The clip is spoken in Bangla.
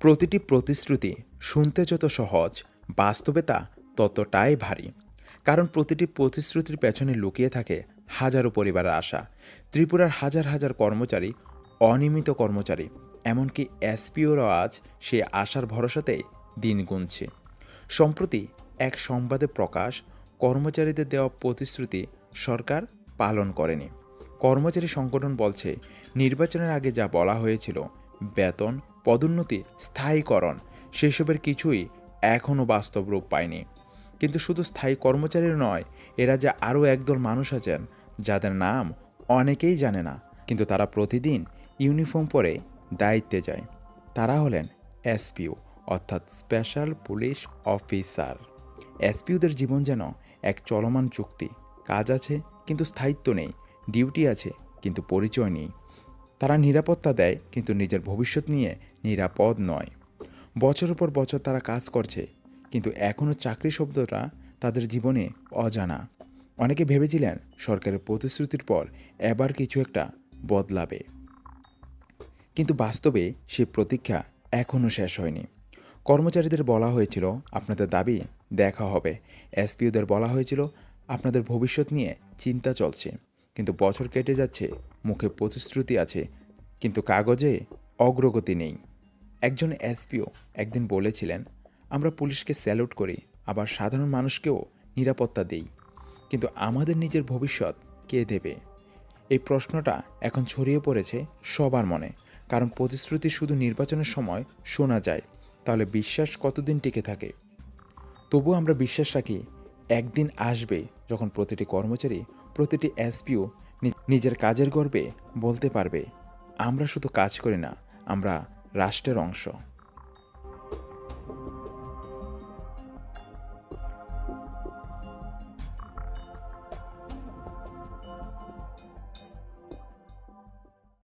প্রতিটি প্রতিশ্রুতি শুনতে যত সহজ, বাস্তবে তা ততটাই ভারী। কারণ প্রতিটি প্রতিশ্রুতির পেছনে লুকিয়ে থাকে হাজারো পরিবারের আশা। ত্রিপুরার হাজার হাজার কর্মচারী, অনিয়মিত কর্মচারী, এমনকি এসপিওরাও আজ সে আশার ভরসাতেই দিন গুনছে। সম্প্রতি এক সংবাদে প্রকাশ, কর্মচারীদের দেওয়া প্রতিশ্রুতি সরকার পালন করেনি। কর্মচারী সংগঠন বলছে, নির্বাচনের আগে যা বলা হয়েছিল, বেতন পদোন্নতি স্থায়ীকরণ, সেসবের কিছুই এখনও বাস্তব রূপ পায়নি। কিন্তু শুধু স্থায়ী কর্মচারীর নয়, এরা যে আরও একদল মানুষ আছেন, যাদের নাম অনেকেই জানে না, কিন্তু তারা প্রতিদিন ইউনিফর্ম পরে দায়িত্বে যায়। তারা হলেন এসপিও, অর্থাৎ স্পেশাল পুলিশ অফিসার। এসপিওদের জীবন যেন এক চলমান চুক্তি। কাজ আছে, কিন্তু স্থায়িত্ব নেই, ডিউটি আছে, কিন্তু পরিচয় নেই। তারা নিরাপত্তা দেয়, কিন্তু নিজের ভবিষ্যৎ নিয়ে নিরাপদ নয়। বছরের পর বছর তারা কাজ করছে, কিন্তু এখনও চাকরি শব্দটা তাদের জীবনে অজানা। অনেকে ভেবেছিলেন সরকারের প্রতিশ্রুতির পর এবার কিছু একটা বদলাবে। কিন্তু বাস্তবে সে প্রতীক্ষা এখনও শেষ হয়নি। কর্মচারীদের বলা হয়েছিল, আপনাদের দাবি দেখা হবে। এসপিওদের বলা হয়েছিল, আপনাদের ভবিষ্যৎ নিয়ে চিন্তা চলছে। কিন্তু বছর কেটে যাচ্ছে, মুখে প্রতিশ্রুতি আছে, কিন্তু কাগজে অগ্রগতি নেই। একজন এসপিও একদিন বলেছিলেন, আমরা পুলিশকে স্যালুট করি, আবার সাধারণ মানুষকেও নিরাপত্তা দেই। কিন্তু আমাদের নিজের ভবিষ্যৎ কে দেবে? এই প্রশ্নটা এখন ছড়িয়ে পড়েছে সবার মনে, কারণ প্রতিশ্রুতি শুধু নির্বাচনের সময় শোনা যায়, তাহলে বিশ্বাস কতদিন টিকে থাকে? তবু আমরা বিশ্বাস রাখি, একদিন আসবে যখন প্রতিটি কর্মচারী, প্রতিটি এসপিও নিজের কাজের গর্বে বলতে পারবে, আমরা শুধু কাজ করি না, আমরা রাষ্ট্রের অংশ।